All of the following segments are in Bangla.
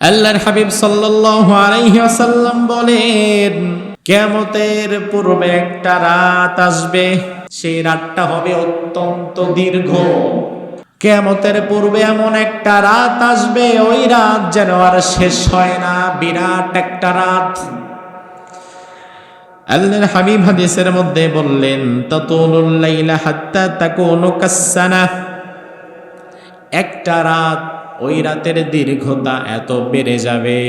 আল্লাহর হাবিব ওয়াসাল্লাম বলেন, কিয়ামতের পূর্বে একটা রাত আসবে, সেই রাতটা হবে অত্যন্ত দীর্ঘ। কেমতের পূর্বে এমন একটা রাত আসবে, ওই রাত যেন আর শেষ হয় না, বিরাট একটা রাত। আল্লাহর হাবিব হাদিসের মধ্যে বললেন, তাতুলুল লাইলা হাত্তা তাকুনু কাসানা একটা রাত ওই রাতের দীর্ঘতা এত বেড়ে যাবে,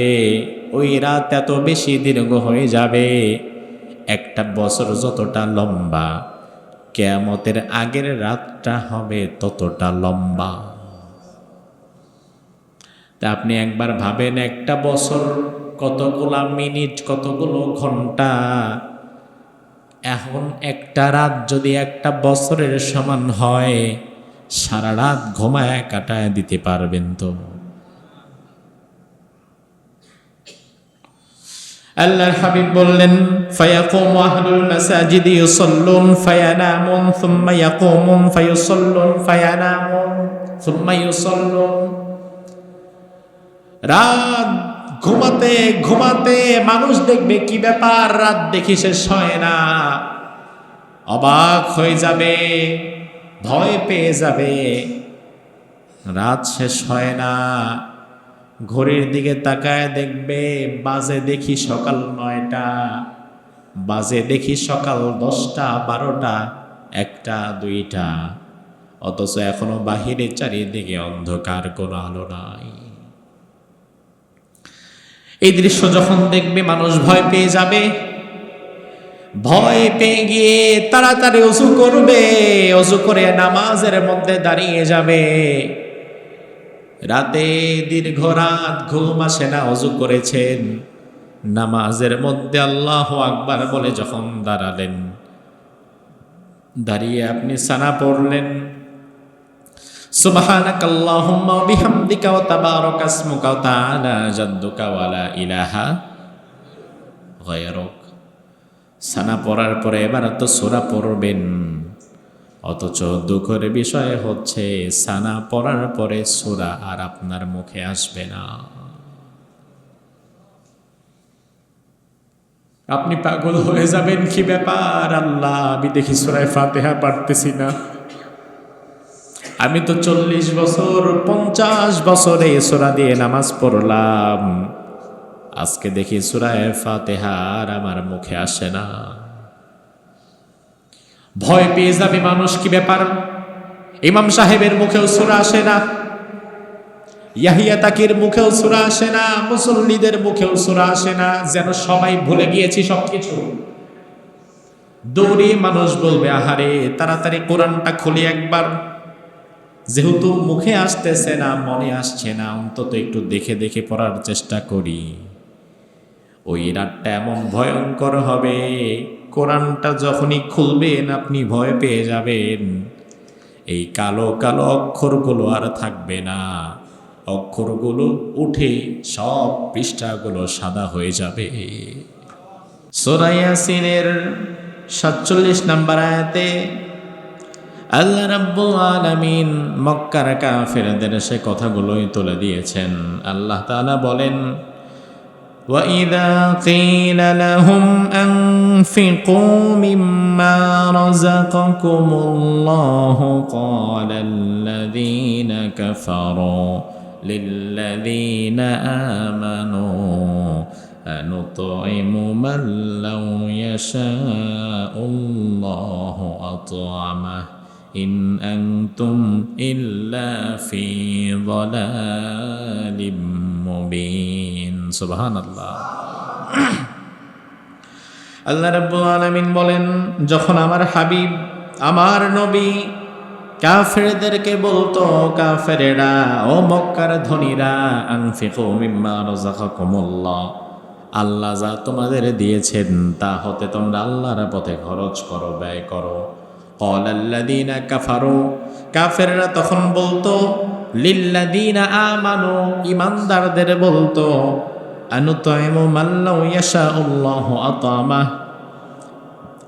ওই রাত এত বেশি দীর্ঘ হয়ে যাবে। একটা বছর যতটা লম্বা, কেয়ামতের আগের রাতটা হবে ততটা লম্বা। তা আপনি একবার ভাবেন, একটা বছর কতগুলা মিনিট, কতগুলো ঘণ্টা? এখন একটা রাত যদি একটা বছরের সমান হয় সারা রাত ঘুমায় কাটায় দিতে পারবেন তো। আল্লাহর হাবিব বললেন, ফায়াকুমু আহলুল মাসাজিদ ইউসাল্লুন ফায়ানামুন সুম্মা ইয়াকুমুন ফায়ুসাল্লুন ফায়ানামুন সুম্মা ইউসাল্লুন। রাত ঘুমাতে ঘুমাতে মানুষ দেখবে কি ব্যাপার, রাত দেখি শেষ হয় না। অবাক হয়ে যাবে। ভয় পেয়ে যাবে। রাত শেষ হয় না। ঘড়ির দিকে তাকায় দেখবে, বাজে দেখি সকাল নয়টা। বাজে দেখি সকাল দশটা, বারোটা, একটা, দুইটা। অথচ এখনও বাহিরে চারিদিকে অন্ধকার, কোনো আলো নাই। এই দৃশ্য যখন দেখবে, মানুষ ভয় পেয়ে যাবে। ভয় পেয়ে গিয়ে তাড়াতাড়ি অজু করবে অজু করে নামাজের মধ্যে দাঁড়িয়ে যাবে। রাতে দীর্ঘ রাত ঘুম আসে না অজু করেছেন। নামাজের মধ্যে আল্লাহ আকবার বলে যখন দাঁড়ালেন, দাঁড়িয়ে আপনি সানা পড়লেন। সুবহানাক আল্লাহুম্মা ওয়া বিহামদিকা ওয়া তাবারাকা ইসমুকা ওয়া তাআলা জাদ্দুকা ওয়া লা ইলাহা গায়রুক সানা পড়ার পরে এবার তো সোরা পড়বেন। অথচ দুঃখের বিষয় হচ্ছে, সানা পড়ার পরে সোরা আর আপনার মুখে আসবে না। আপনি পাগল হয়ে যাবেন কি ব্যাপার? আল্লাহ, আমি দেখি সুরায় ফাতেহা পারতেছি না। আমি তো চল্লিশ বছর, পঞ্চাশ বছরে সোরা দিয়ে নামাজ পড়লাম। আজকে দেখি সুরায় ফাতেহার আমার মুখে আসে না। ভয় পেয়ে যাবে মানুষ কি ব্যাপার? ইমাম সাহেবের মুখেও সুরা আসে না। ইয়াহিয়া তাকির মুখেও সুরা আসে না। মুসল্লিদের মুখেও সুরা আসে না। যেন সবাই ভুলে গিয়েছি সবকিছু। দৌড়ে মানুষ বলবে, আহারে, তাড়াতাড়ি কোরআনটা খুলি একবার। যেহেতু মুখে আসতেছে না, মনে আসছে না, অন্তত একটু দেখে দেখে পড়ার চেষ্টা করি। ওই রাতটা এমন ভয়ঙ্কর হবে, কোরআনটা যখনই খুলবেন আপনি ভয় পেয়ে যাবেন। এই কালো কালো অক্ষরগুলো আর থাকবে না। অক্ষরগুলো উঠে সব পৃষ্ঠাগুলো সাদা হয়ে যাবে। সোরাইয়াসিনের সাতচল্লিশ নাম্বার আয়াতে, আল্লাহ রাব্বুল আলামিন মক্কার কাফেরদের সে কথাগুলোই তুলে দিয়েছেন। আল্লাহ তাআলা বলেন واذا قيل لهم انفقوا مما رزقكم الله قال الذين كفروا للذين امنوا انطعم من لو يشاء الله اطعمه ان أنتم الا في ضلال مبين সুবহানাল্লাহ। আল্লাহ রাব্বুল আলামিন বলেন, যখন আমার হাবিব, আমার নবী কাফেরদেরকে বলতো, কাফেরেরা, ও মক্কার ধনীরা, আনফিকু মিম্মা রাযাকাকুমুল্লাহ, আল্লাহ যা তোমাদের দিয়েছেন, তা হতে তোমরা আল্লাহর পথে খরচ করো, ব্যয় করো। কলাল্লাদিনা কাফারু, কাফেররা তখন বলতো লিল্লাদিনা আমানু ইমানদারদের বলতো আতামা।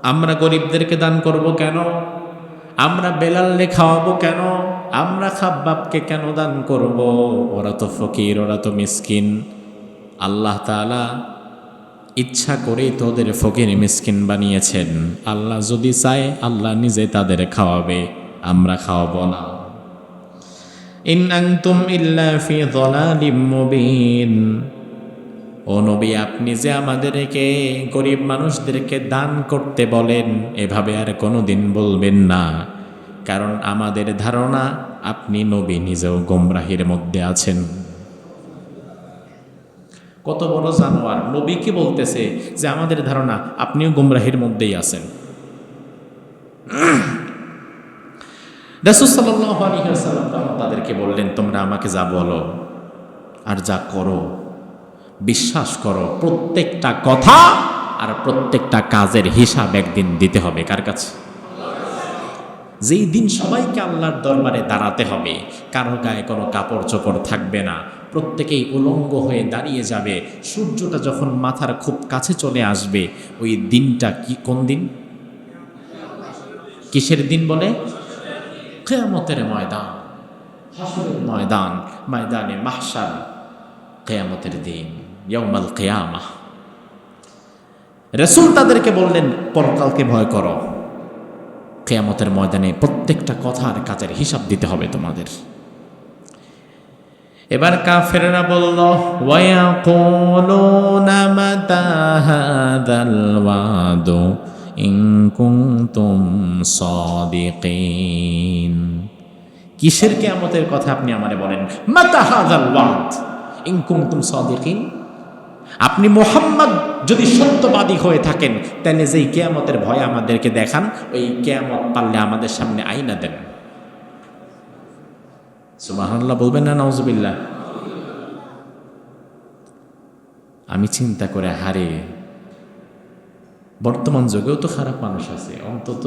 আমরা গরিবদেরকে দান করব কেন? আমরা বেলাল্লে খাওয়াবো কেন? আমরা খাব্বাবকে কেন দান করব? ওরা তো ফকির, ওরা তো মিসকিন। আল্লাহ তাআলা ইচ্ছা করেই তোদের ফকির, মিসকিন বানিয়েছেন। আল্লাহ যদি চায়, আল্লাহ নিজে তাদের খাওয়াবে। আমরা খাওয়াবো না। ইন আনতুম ইল্লা ফি যালালিম মুবিন। ও নবী, আপনি যে আমাদেরকে গরিব মানুষদেরকে দান করতে বলেন, এভাবে আর কোনোদিন বলবেন না। কারণ আমাদের ধারণা, আপনি নবী নিজেও গোমরাহির মধ্যে আছেন। কত বড় জানোয়ার, নবী কি বলতেছে যে আমাদের ধারণা, আপনিও গোমরাহির মধ্যেই আছেন। রসুসাল্লাম তাদেরকে বললেন, তোমরা আমাকে যা বলো আর যা করো বিশ্বাস করো, প্রত্যেকটা কথা আর প্রত্যেকটা কাজের হিসাব একদিন দিতে হবে, কার কাছে? যেই দিন সবাইকে আল্লাহর দরবারে দাঁড়াতে হবে, কারও গায়ে কোনো কাপড় চোপড় থাকবে না, প্রত্যেকেই উলঙ্গ হয়ে দাঁড়িয়ে যাবে, সূর্যটা যখন মাথার খুব কাছে চলে আসবে, ওই দিনটা কি, কোন দিন? কিসের দিন বলে? কেয়ামতের ময়দান ময়দান, ময়দানে মাহসার কেয়ামতের দিন। ইয়মাল কেয়ামা। রসুল তাদেরকে বললেন, পরকালকে ভয় করো। কেয়ামতের ময়দানে প্রত্যেকটা কথার কাজের হিসাব দিতে হবে তোমাদের। এবার কাফেররা বলল, ওয়ায়াকুলুনা মাতা হাদাল কিসের কেয়ামতের কথা আপনি আমারে বলেন? মাতা হাদাল ওয়াদ ইন কুনতুম আপনি মোহাম্মদ যদি সত্যবাদী হয়ে থাকেন, তাহলে যেই কেয়ামতের ভয় আমাদেরকে দেখান, ওই কেয়ামত পারলে আমাদের সামনে আইনা দেন। সুবাহান্লাহ বলবেন না নওজবিল্লা আমি চিন্তা করে, হারে, বর্তমান যুগেও তো খারাপ মানুষ আছে। অন্তত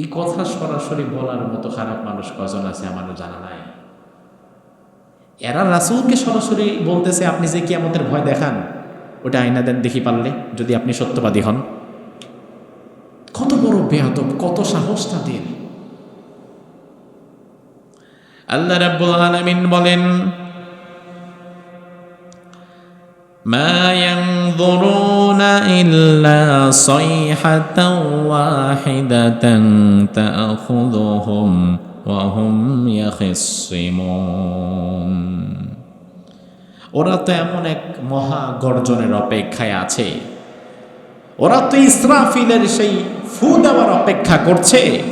এই কথা সরাসরি বলার মতো খারাপ মানুষ কজন আছে আমারও জানা নাই। এরা রাসুলকে সরাসরি বলতেছে আপনি যে কিয়ামতের ভয় দেখান ওটা আইনা দেন দেখি পারলে যদি আপনি সত্যবাদী হন কত বড় বেয়াদব কত সাহস তাদের আল্লাহ রাব্বুল আলামিন বলেন ما ينظرون إلا صيحة واحدة تأخذهم وهم يخصمون। ওরা তো এমন এক মহা গর্জনের অপেক্ষায় আছে। ওরা তো ইসরাফিলের সেই ফু দেওয়ার অপেক্ষা করছে।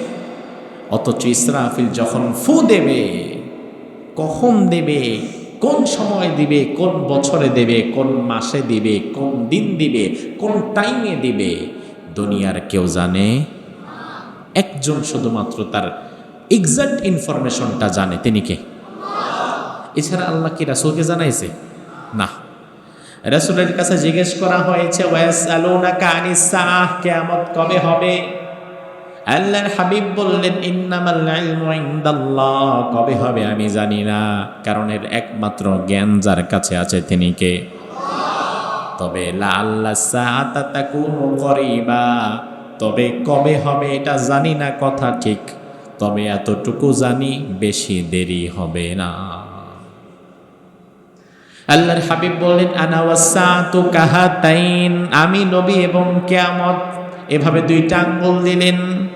অথচ ইসরাফিল যখন ফু দেবে, কখন দেবে, কোন সময় দিবে, কোন বছরে দেবে, কোন মাসে দিবে, কোন দিন দিবে, কোন টাইমে দিবে, দুনিয়ার কেউ জানে? একজন শুধুমাত্র তার এক্সাক্ট ইনফরমেশনটা জানে। তিনি কে? এছাড়া আল্লাহ কি রাসুলকে জানাইছে? না। রাসুলের কাছে জিজ্ঞেস করা হয়েছে ওয়াস আলোনা কানিসা কেয়ামত কবে হবে? আল্লাহর হাবিব বললেন, ইন্নামাল ইলমু ইনদাল্লাহ, কবে হবে আমি জানি না। কারণ এর একমাত্র জ্ঞান যার কাছে আছে তিনি কে? তবে তবে, কবে হবে এটা জানি না, কথা ঠিক তবে এতটুকু জানি বেশি দেরি হবে না। আল্লাহর হাবিব বললেন আনাওয়াসাতু কাহাতাইন। আমি নবী এবং কেয়ামত। এভাবে দুইটা আঙ্গুল দিলেন।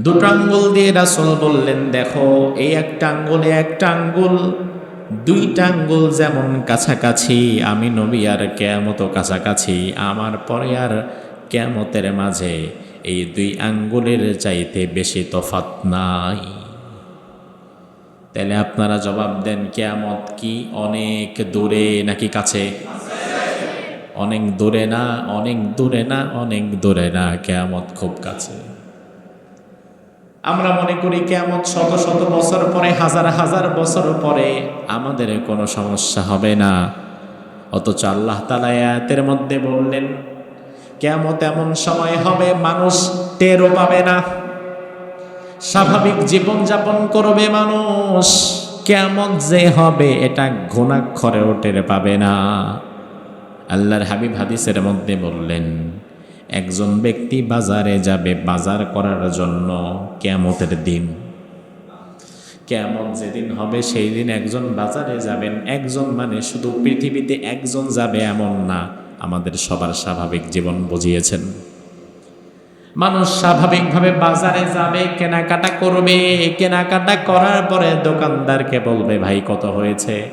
দুটো আঙ্গুল দিয়ে রাসূল বললেন, দেখো, এই একটা আঙ্গুলে একটা আঙ্গুল। দুইটা আঙ্গুল যেমন কাছাকাছি, আমি নবী আর কেয়ামত কাছাকাছি। আমার পরে আর কেয়ামতের মাঝে এই দুই আঙ্গুলের চাইতে বেশি তফাত নাই। তাহলে আপনারা জবাব দেন, কেয়ামত কি? অনেক দূরে নাকি কাছে? অনেক দূরে না, অনেক দূরে না, অনেক দূরে না, কেয়ামত খুব কাছে। আমরা মনে করি কেয়ামত শত শত বছর পরে, হাজার হাজার বছর পরে আমাদের কোনো সমস্যা হবে না। অথচ আল্লাহ তালা মধ্যে বললেন কেয়ামত এমন সময় হবে, মানুষ টেরও পাবে না। স্বাভাবিক জীবনযাপন করবে মানুষ, কেমন যে হবে এটা ঘুণাক্ষরেও টের পাবে না। আল্লাহর হাবিব হাদিসের মধ্যে বললেন, একজন ব্যক্তি বাজারে যাবে, বাজার করার জন্য কেমতের দিন। কেমন যেদিন হবে সেই দিন একজন বাজারে যাবেন। একজন মানে শুধু পৃথিবীতে একজন যাবে এমন না আমাদের সবার স্বাভাবিক জীবন বুঝিয়েছেন। মানুষ স্বাভাবিকভাবে বাজারে যাবে, কেনাকাটা করবে, কেনাকাটা করার পরে দোকানদারকে বলবে, ভাই, কত হয়েছে?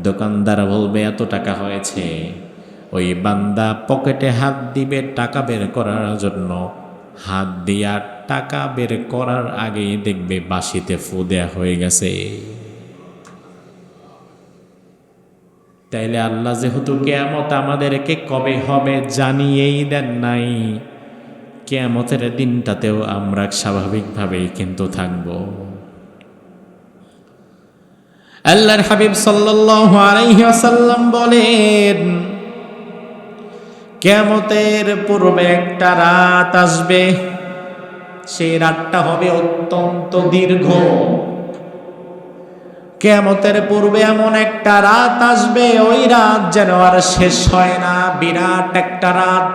দোকানদার বলবে, এত টাকা হয়েছে। ওই বান্দা পকেটে হাত দিবে টাকা বের করার জন্য। হাত দিয়া টাকা বের করার আগেই দেখবে বাসিতে ফু দেয়া হয়ে গেছে। তাইলে আল্লাহ যেহেতু কেয়ামত আমাদেরকে কবে হবে জানিয়েই দেন নাই, কেয়ামতের দিনটাতেও আমরা স্বাভাবিকভাবেই কিন্তু থাকব। আল্লাহর হাবিব ওয়াসাল্লাম বলেন, কেয়ামতের পূর্বে একটা রাত আসবে, সেই রাতটা হবে অত্যন্ত দীর্ঘ। কেয়ামতের পূর্বে এমন একটা রাত আসবে, ওই রাত যেন আর শেষ হয় না, বিরাট একটা রাত।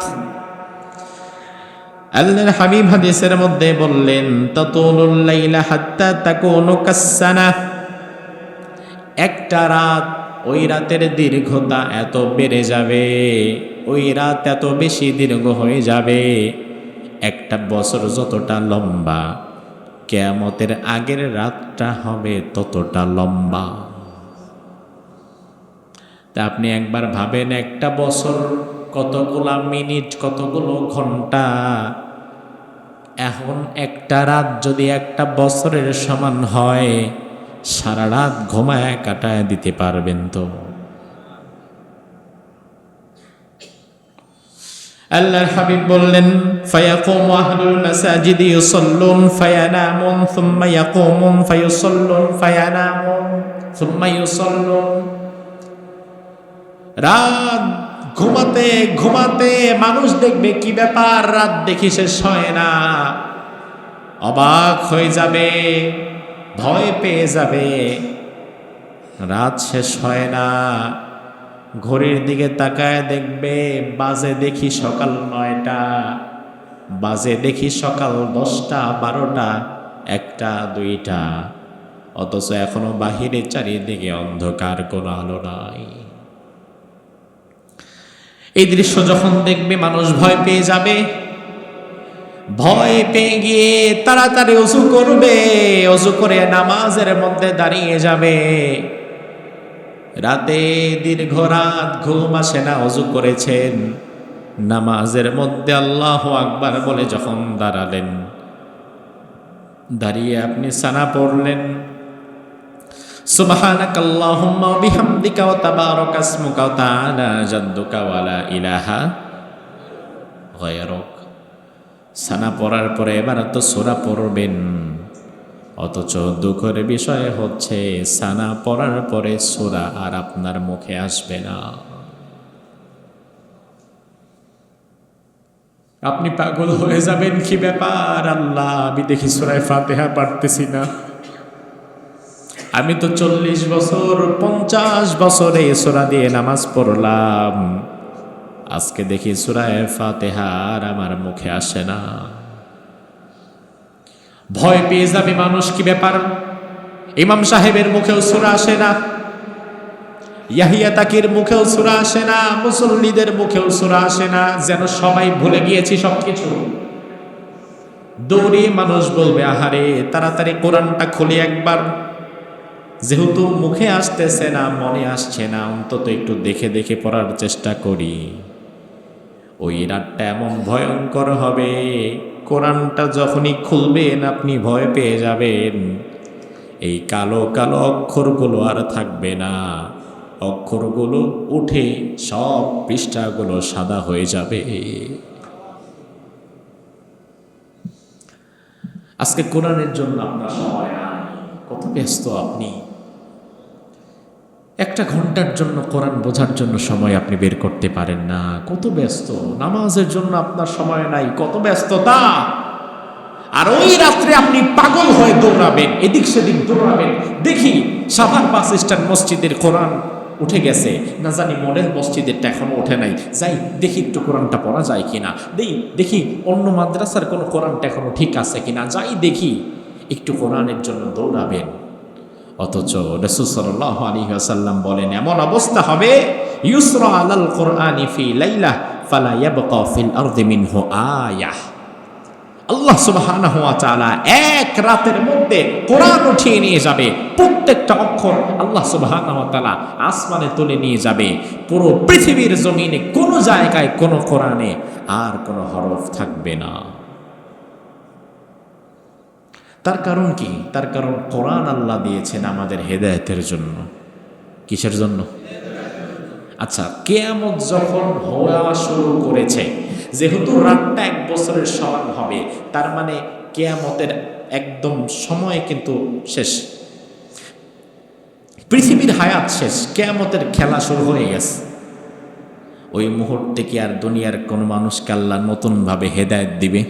আল্লাহর হাবিব হাদিসের মধ্যে বললেন, তাতুলুল লাইলা হাত্তা তাকুনু কাসানা একটা রাত ওই রাতের দীর্ঘতা এত বেড়ে যাবে, ওই রাত এত বেশি দীর্ঘ হয়ে যাবে, একটা বছর যতটা লম্বা। কেয়ামতের আগের রাতটা হবে ততটা লম্বা। তা আপনি একবার ভাবেন, একটা বছর কতগুলা মিনিট, কতগুলো ঘণ্টা? এখন একটা রাত যদি একটা বছরের সমান হয়, সারা রাত ঘুমায় কাটায় দিতে পারবেন তো? আল্লাহর হাবিব বললেন, ফায়াকুম আহলুল মাসাজিদ ইউসাল্লুন ফায়ানামুন সুম্মা ইয়াকুমুন ফায়ুসাল্লুন ফায়ানামুন সুম্মা ইউসাল্লুন। রাত ঘুমাতে ঘুমাতে মানুষ দেখবে কি ব্যাপার, রাত দেখি শেষ হয় না। অবাক হয়ে যাবে, ভয় পেয়ে যাবে। রাত শেষ হয় না। ঘড়ির দিকে তাকায় দেখবে, বাজে দেখি সকাল নয়টা, বাজে দেখি সকাল দশটা, বারোটা, একটা, দুইটা। অথচ এখনও বাহিরে চারিদিকে অন্ধকার, কোনো আলো নাই। এই দৃশ্য যখন দেখবে, মানুষ ভয় পেয়ে যাবে। ভয় পেয়ে গিয়ে তাড়াতাড়ি অজু করবে অজু করে নামাজের মধ্যে দাঁড়িয়ে যাবে। রাতে দীর্ঘ রাত ঘুম আসে না, অজু করেছেন। নামাজের মধ্যে আল্লাহ আকবার বলে যখন দাঁড়ালেন, দাঁড়িয়ে আপনি সানা পড়লেন। ওয়া তাবারাকা ইসমুকা ওয়া তাআলা জাদ্দুকা ওয়া লা ইলাহা গায়রুক। সানা পড়ার পরে এবার তো সূরা পড়বেন। অথচ দুঃখের বিষয় হচ্ছে, সানা পড়ার পরে সোরা আর আপনার মুখে আসবে না। আপনি পাগল হয়ে যাবেন, কি ব্যাপার? আল্লাহ, আমি দেখি সোরায় ফাতেহা পারতেছি না। আমি তো চল্লিশ বছর, পঞ্চাশ বছরে সোরা দিয়ে নামাজ পড়লাম। আজকে দেখি সুরায় ফাতেহা আর আমার মুখে আসে না। ভয় পেয়ে যাবে মানুষ, কি ব্যাপার? ইমাম সাহেবের মুখেও সুরা আসে না। ইয়াহিয়া তাকির মুখেও সুরা আসে না। মুসল্লিদের মুখেও সুরা আসে না। যেন সবাই ভুলে গিয়েছি সবকিছু। দৌড়িয়ে মানুষ বলবে, আহারে, তাড়াতাড়ি কোরআনটা খুলি একবার। যেহেতু মুখে আসতেছে না, মনে আসছে না, অন্তত একটু দেখে দেখে পড়ার চেষ্টা করি। ওই রাতটা এমন ভয়ঙ্কর হবে কোরআনটা যখনই খুলবেন, আপনি ভয় পেয়ে যাবেন। এই কালো কালো অক্ষরগুলো আর থাকবে না। অক্ষরগুলো উঠে সব পৃষ্ঠাগুলো সাদা হয়ে যাবে। আজকে কোরআনের জন্য আপনার সময় কত ব্যস্ত আপনি। একটা ঘণ্টার জন্য কোরআন বোঝার জন্য সময় আপনি বের করতে পারেন না। কত ব্যস্ত। নামাজের জন্য আপনার সময় নাই। কত ব্যস্ততা। আর ওই রাত্রে আপনি পাগল হয়ে দৌড়াবেন, এদিক সেদিক দৌড়াবেন। দেখি, সাভার বাস স্ট্যান্ড মসজিদের কোরআন উঠে গেছে। না জানি মডেল মসজিদেরটা এখনও ওঠে নাই। যাই, দেখি একটু কোরআনটা পড়া যায় কিনা। দেই, দেখি অন্য মাদ্রাসার কোনো কোরআনটা এখনও ঠিক আছে কিনা। যাই দেখি, একটু কোরআনের জন্য দৌড়াবেন। অথচ রসুল সাল্লাহ আলী আসাল্লাম বলেন, এমন অবস্থা হবে, ইউসরা আলাল কোরআনি ফি লাইলা ফালা ইয়াবকা ফিল আরদি আয়াহ আল্লাহ সুবহানাহু ওয়া তাআলা এক রাতের মধ্যে কোরআন উঠিয়ে নিয়ে যাবে, প্রত্যেকটা অক্ষর আল্লাহ সুবহানাহু ওয়া তাআলা আসমানে তুলে নিয়ে যাবে, পুরো পৃথিবীর জমিনে কোনো জায়গায় কোনো কোরআনে আর কোনো হরফ থাকবে না। তার কারণ কি? তার কারণ কোরআন আল্লাহ দিয়েছেন আমাদের হেদায়েতের জন্য। কিসের জন্য? আচ্ছা কেয়ামত যখন হওয়া শুরু করেছে, যেহেতু রাতটা এক বছরের সমান হবে, তার মানে কেয়ামতের একদম সময় কিন্তু শেষ। পৃথিবীর হায়াত শেষ, কেয়ামতের খেলা শুরু হয়ে গেছে। ওই মুহূর্তে কি আর দুনিয়ার কোনো মানুষকে আল্লাহ নতুনভাবে হেদায়েত দিবে?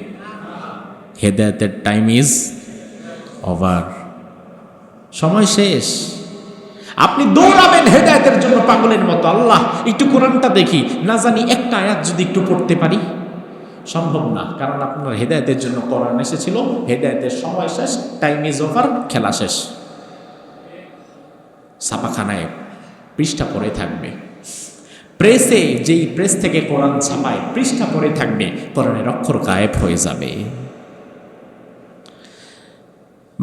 হেদায়েতের টাইম ইজ ওভার সময় শেষ। আপনি দৌড়াবেন হেদায়তের জন্য পাগলের মতো। আল্লাহ, একটু কোরআনটা দেখি। না জানি একটা আয়াত যদি একটু পড়তে পারি। সম্ভব না, কারণ আপনার হেদায়তের জন্য কোরআন এসেছিল। হেদায়তের সময় শেষ টাইম ইজ ওভার খেলা শেষ। ছাপাখানায় পৃষ্ঠা পরে থাকবে। প্রেসে, যেই প্রেস থেকে কোরআন ছাপায়, পৃষ্ঠা পরে থাকবে। কোরআনের অক্ষর গায়েব হয়ে যাবে।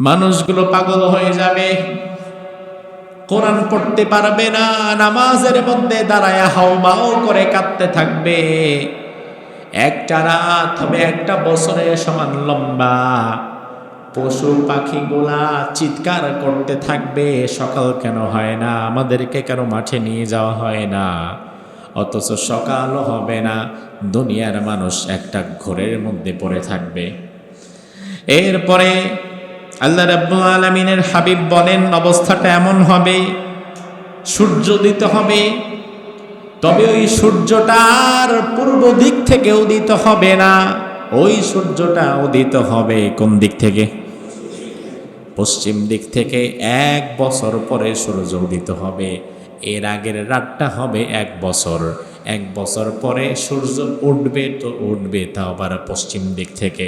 মানুষগুলো পাগল হয়ে যাবে। কোরআন পড়তে পারবে না, নামাজের মধ্যে দাঁড়ায় হাওমাও করে কাঁদতে থাকবে। একটা রাত হবে, একটা বছরের সমান লম্বা। পশু পাখিগুলা চিৎকার করতে থাকবে, সকাল কেন হয় না, আমাদেরকে কেন মাঠে নিয়ে যাওয়া হয় না? অথচ সকালও হবে না, দুনিয়ার মানুষ একটা ঘোরের মধ্যে পড়ে থাকবে। এরপরে আল্লাহ রাব্বুল আলমিনের হাবিব বলেন, অবস্থাটা এমন হবে, সূর্য দিতে হবে, তবে ওই সূর্যটা আর পূর্ব দিক থেকে উদিত হবে না। ওই সূর্যটা উদিত হবে কোন দিক থেকে? পশ্চিম দিক থেকে এক বছর পরে সূর্য উদিত হবে। এর আগের রাতটা হবে এক বছর। এক বছর পরে সূর্য উঠবে তো উঠবে তা আবার পশ্চিম দিক থেকে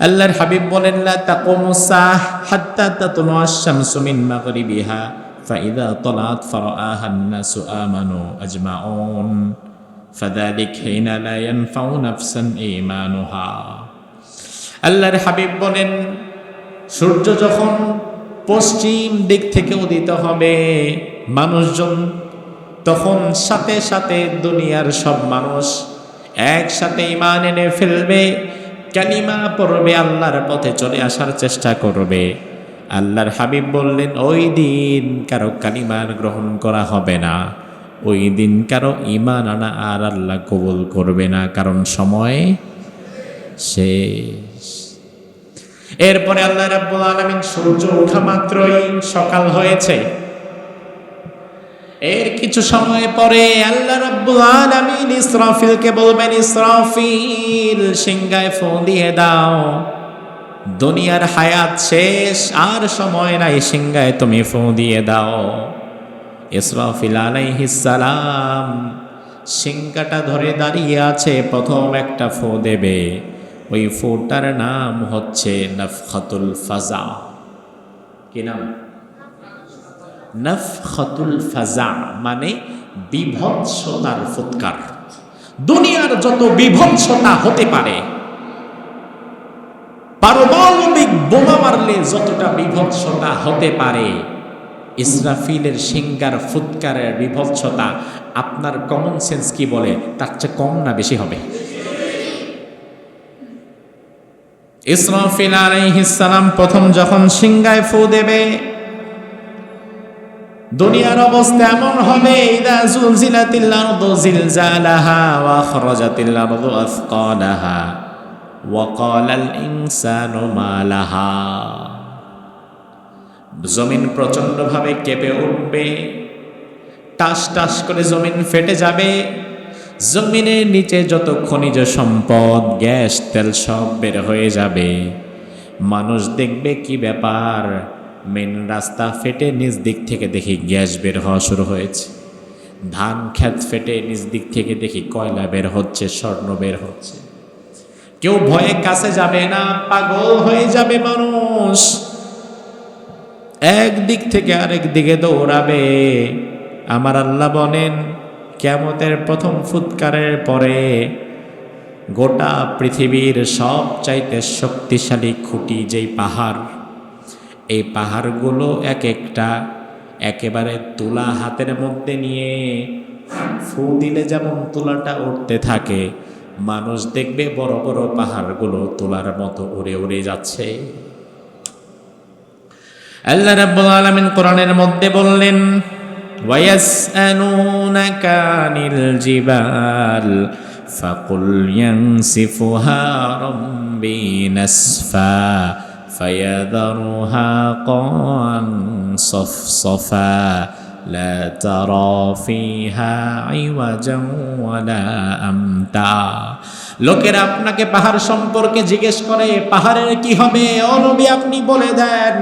আল্লাহর হাবিব বলেন লা তাকুমু সাহ হাত্তা তাতলু আশ-শামসু মিন মাগরিবিহা فإذا طلعت فرآها الناس آمنوا أجمعون فذلك حين لا ينفع نفسا إيمانها আল্লাহর হাবিব বলেন সূর্য যখন পশ্চিম দিক থেকে উদিত হবে মানুষজন তখন সাথে সাথে দুনিয়ার সব মানুষ একসাথে ইমান এনে ফেলবে, কালিমা পড়বে, আল্লাহর পথে চলে আসার চেষ্টা করবে। আল্লাহর হাবিব বললেন, ওই দিন কারও কালিমার গ্রহণ করা হবে না। ওই দিন কারও ইমান আনা আর আল্লাহ কবুল করবে না, কারণ সময় শেষ। এরপরে আল্লাহ রাব্বুল আলামিন সূর্য ওঠা মাত্রই সকাল হয়েছে। এর কিছু সময় পরে আল্লাহ রাব্বুল আলামিন ইসরাফিলকে বলবেন, ইসরাফিল সিংগায় ফোন দিয়ে দাও। দুনিয়ার হায়াত শেষ, আর সময় নাই সিংগায় তুমি ফোন দিয়ে দাও। ইসরাফিল সালাম সিংগাটা ধরে দাঁড়িয়ে আছে, প্রথম একটা ফো দেবে। ওই ফোটার নাম হচ্ছে নফখাতুল ফাজা। কি নাম? নফখাতুল ফাজা মানে বিভৎসতার ফুৎকার। দুনিয়ার যত বিভৎসতা হতে পারে, পারমাণবিক বোমা মারলে যতটা বিভৎসতা হতে পারে, ইসরাফিলের সিঙ্গার ফুৎকারের বিভৎসতা আপনার কমন সেন্স কি বলে? তার চেয়ে কম না বেশি হবে। ইসরাফিল আলাইহিসসালাম প্রথম যখন সিঙ্গায় ফু দেবে দুনিয়ার অবস্থা এমন হবে, ইদা জুলজিলাতিল আরদু জিলজালাহা ওয়া আখরাজাতিল আরদু আথকালাহা ওয়া ক্বালাল ইনসানু মা লাহা জমিন প্রচণ্ডভাবে কেঁপে উঠবে, টাস টাস করে জমিন ফেটে যাবে, জমিনের নিচে যত খনিজ সম্পদ, গ্যাস, তেল সব বের হয়ে যাবে। মানুষ দেখবে কি ব্যাপার মেন রাস্তা ফেটে নিজ দিক থেকে দেখি গ্যাস বের হওয়া শুরু হয়েছে। ধান ক্ষেত ফেটে নিজ দিক থেকে দেখি কয়লা বের হচ্ছে, স্বর্ণ বের হচ্ছে। কেউ ভয়ে কাছে যাবে না, পাগল হয়ে যাবে মানুষ। এক দিক থেকে আরেক দিকে দৌড়াবে। আমার আল্লাহ বলেন কেমতের প্রথম ফুৎকারের পরে গোটা পৃথিবীর সব চাইতে শক্তিশালী খুঁটি যেই পাহাড় এই পাহাড়গুলো এক একটা একেবারে তুলা হাতের মধ্যে নিয়ে ফু দিলে যেমন তুলাটা উঠতে থাকে, মানুষ দেখবে বড় বড় পাহাড়গুলো তোলার মতো উড়ে উড়ে যাচ্ছে। আল্লাহ রাব্বুল আলামিন কোরআনের মধ্যে বললেন, ওয়ায়াসআলুনাকা আনিল জিবাল, ফাকুল ইয়ানসিফুহা রাব্বি নাসফা। فيذرها قاعا صفصفا لا ترى فيها عوجا ولا أمتا লোকেরা আপনাকে পাহাড় সম্পর্কে জিজ্ঞেস করে পাহাড়ের কি হবে অনবী আপনি বলে দেন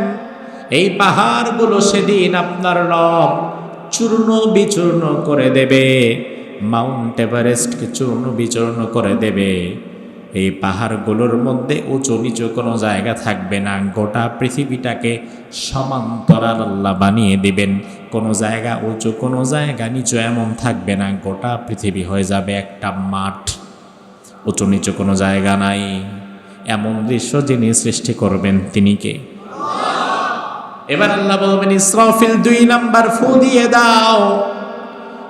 এই পাহাড়গুলো সেদিন আপনার রব চূর্ণ বিচূর্ণ করে দেবে মাউন্ট এভারেস্টকে চূর্ণ বিচূর্ণ করে দেবে এই পাহাড়গুলোর মধ্যে উঁচু নিচু কোনো জায়গা থাকবে না। গোটা পৃথিবীটাকে সমান্তরাল আল্লাহ বানিয়ে দিবেন। কোনো জায়গা উঁচু, কোনো জায়গা নিচু এমন থাকবে না। গোটা পৃথিবী হয়ে যাবে একটা মাঠ। উঁচু নিচু কোনো জায়গা নাই। এমন দৃশ্য যিনি সৃষ্টি করবেন, তিনি কে? এবার আল্লাহ বলবেন, ইসরাফিল দুই নাম্বার ফু দিয়ে দাও।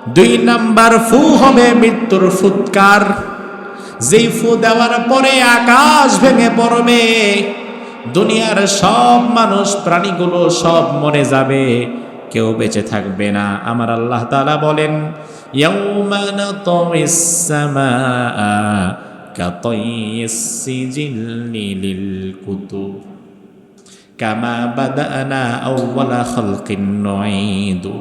দুই নাম্বার ফু হবে মৃত্যুর ফুৎকার। যেই ফু দেওয়ার পরে আকাশ ভেঙে পড়বে। দুনিয়ার সব মানুষ প্রাণীগুলো সব মরে যাবে। কেউ বেঁচে থাকবে না। আমার আল্লাহ তাআলা বলেন কামা বাদানা আউওয়ালা খালকিন নুঈদু।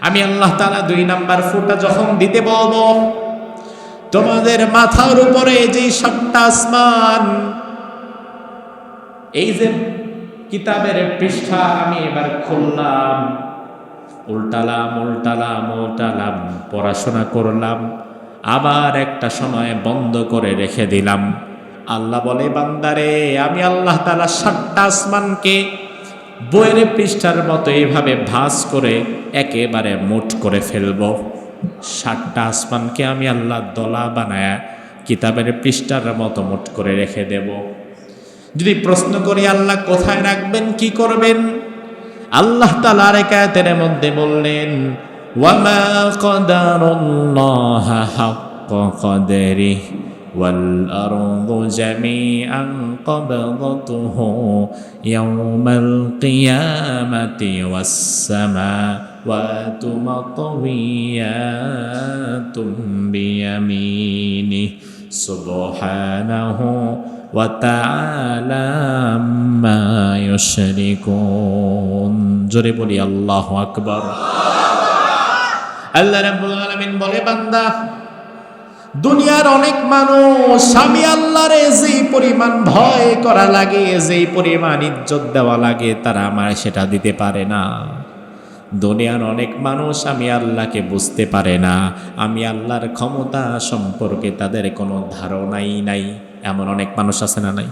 আমি আল্লাহ তাআলা দুই নাম্বার ফুটা যখন দিতে বলব তোমাদের মাথার উপরে যে সাতটা আসমান, এই যে কিতাবের পৃষ্ঠা আমি এবার খুললাম, উল্টালাম উল্টালাম উল্টালাম, পড়াশোনা করলাম, আবার একটা সময় বন্ধ করে রেখে দিলাম। আল্লাহ বলে, বান্দারে, আমি আল্লাহ তালা সাতটা আসমানকে বইয়ের পৃষ্ঠার মতো এইভাবে ভাস করে একেবারে মুঠ করে ফেলব। সাতটা আসমানকে আমি আল্লাহ দলা বানায় কিতাবের পৃষ্ঠার মতো মুঠ করে রেখে দেব যদি প্রশ্ন করি আল্লাহ কোথায় রাখবেন কি করবেন আল্লাহ তালার একাতের মধ্যে বললেন ওয়ামা কদারুল্লাহ হাক্ক কদরিহ والأرض جميعا قبضته يوم القيامة والسماوات مطويات بيمينه سبحانه وتعالى ما يشركون জোরে বলি আল্লাহ আকবার আল্লাহ রাব্বুল আলামিন বলে বান্দা দুনিয়ার অনেক মানুষ আমি আল্লাহরে যেই পরিমাণ ভয় করা লাগে যেই পরিমাণ ইজ্জত দেওয়া লাগে তারা আমার সেটা দিতে পারে না দুনিয়ার অনেক মানুষ আমি আল্লাহকে বুঝতে পারে না। আমি আল্লাহর ক্ষমতা সম্পর্কে তাদের কোনো ধারণাই নাই। এমন অনেক মানুষ আছে না নাই?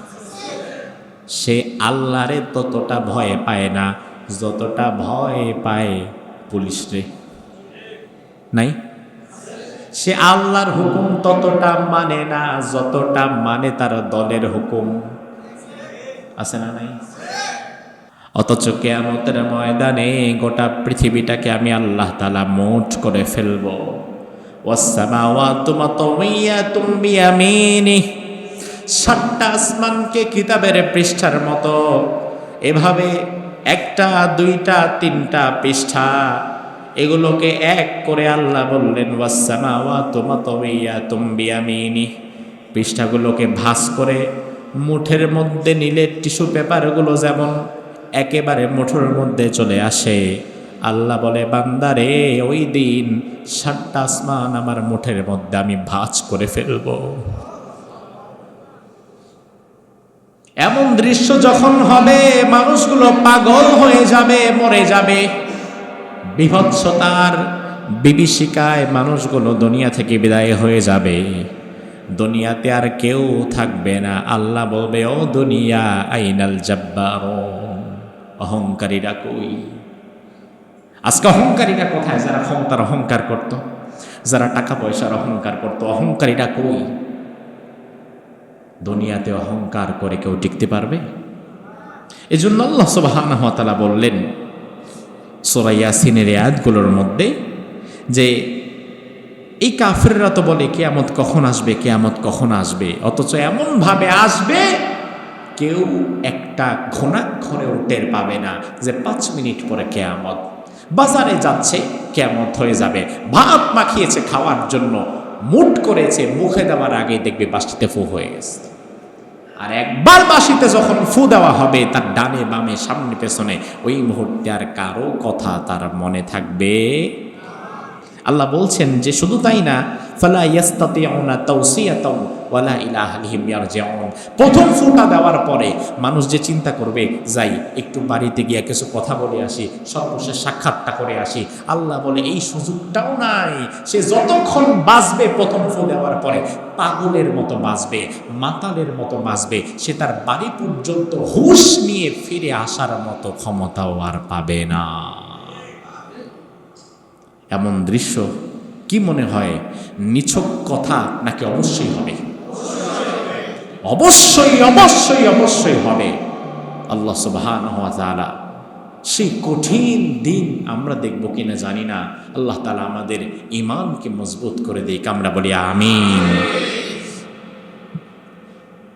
সে আল্লাহরে ততটা ভয় পায় না, যতটা ভয় পায় পুলিশ রে। নাই? সে আল্লাহর হুকুম ততটা মানে না, যতটা মানে তার দলের হুকুম। আছে না নাই? অথচ কেয়ামতের ময়দানে গোটা পৃথিবীটাকে আমি আল্লাহ তালা মোট করে ফেলব। সাতটা আসমানকে কিতাবের পৃষ্ঠার মতো। এভাবে একটা, দুইটা, তিনটা পৃষ্ঠা, এগুলোকে এক করে আল্লাহ বললেন ওয়াসামা ওয়া তোমা তবিয়া তুম্বিয়ামিনি পৃষ্ঠাগুলোকে ভাস করে মুঠের মধ্যে নিলে টিস্যু পেপারগুলো যেমন একেবারে মুঠোর মধ্যে চলে আসে। আল্লাহ বলে, বান্দারে, ওই দিন সাতটা আসমান আমার মুঠের মধ্যে আমি ভাঁজ করে ফেলব। এমন দৃশ্য যখন হবে, মানুষগুলো পাগল হয়ে যাবে, মরে যাবে। বিভৎসতার বিভীষিকায় মানুষগুলো দুনিয়া থেকে বিদায় হয়ে যাবে। দুনিয়াতে আর কেউ থাকবে না। আল্লাহ বলবে, ও দুনিয়া, আইনাল জব্বার অহংকারীরা কই? আজকে অহংকারীরা কোথায়? যারা ক্ষমতার অহংকার করত, যারা টাকা পয়সার অহংকার করত, অহংকারীরা কই? দুনিয়াতে অহংকার করে কেউ টিকতে পারবে? এই জন্য আল্লাহ সুবহানাহু ওয়া তাআলা বললেন, সূরা ইয়াসিনের আয়াতগুলোর মধ্যে যে, এই কাফেররা তো বলে, কেয়ামত কখন আসবে? কেয়ামত কখন আসবে? অথচ এমনভাবে আসবে কেউ একটা ঘনাক্ষরেও টের পাবে না যে পাঁচ মিনিট পরে কেয়ামত। বাজারে যাচ্ছে, কেয়ামত হয়ে যাবে। ভাত মাখিয়েছে খাওয়ার জন্য, মুট করেছে, মুখে দেওয়ার আগেই দেখবে বাসটিতে ফু হয়ে গেছে। আর একবার বাসিতে যখন ফু দেওয়া হবে, তার ডানে বামে সামনে পেছনে, ওই মুহূর্তে আর কারও কথা তার মনে থাকবে। আল্লাহ বলছেন যে শুধু তাই না ফালা ইয়াস্তাতিউনা তাওসিয়াতাও ওয়ালা ইলা আহলিহিম প্রথম ফুটা দেওয়ার পরে মানুষ যে চিন্তা করবে, যাই, একটু বাড়িতে গিয়ে কিছু কথা বলে আসি, সর্বশেষ সাক্ষাৎটা করে আসি। আল্লাহ বলে, এই সুযোগটাও নাই। সে যতক্ষণ বাঁচবে প্রথম ফু দেওয়ার পরে, পাগলের মতো বাঁচবে, মাতালের মতো বাঁচবে, সে তার বাড়ি পর্যন্ত হুঁশ নিয়ে ফিরে আসার মতো ক্ষমতাও আর পাবে না। এমন দৃশ্য কি মনে হয়, নিছক কথা নাকি অবশ্যই হবে? অবশ্যই অবশ্যই অবশ্যই হবে। আল্লাহ সুবহান তাআলা সেই কঠিন দিন আমরা দেখব কিনা জানি না। আল্লাহ তালা আমাদের ইমানকে মজবুত করে দিক। আমরা বলি, আমিন।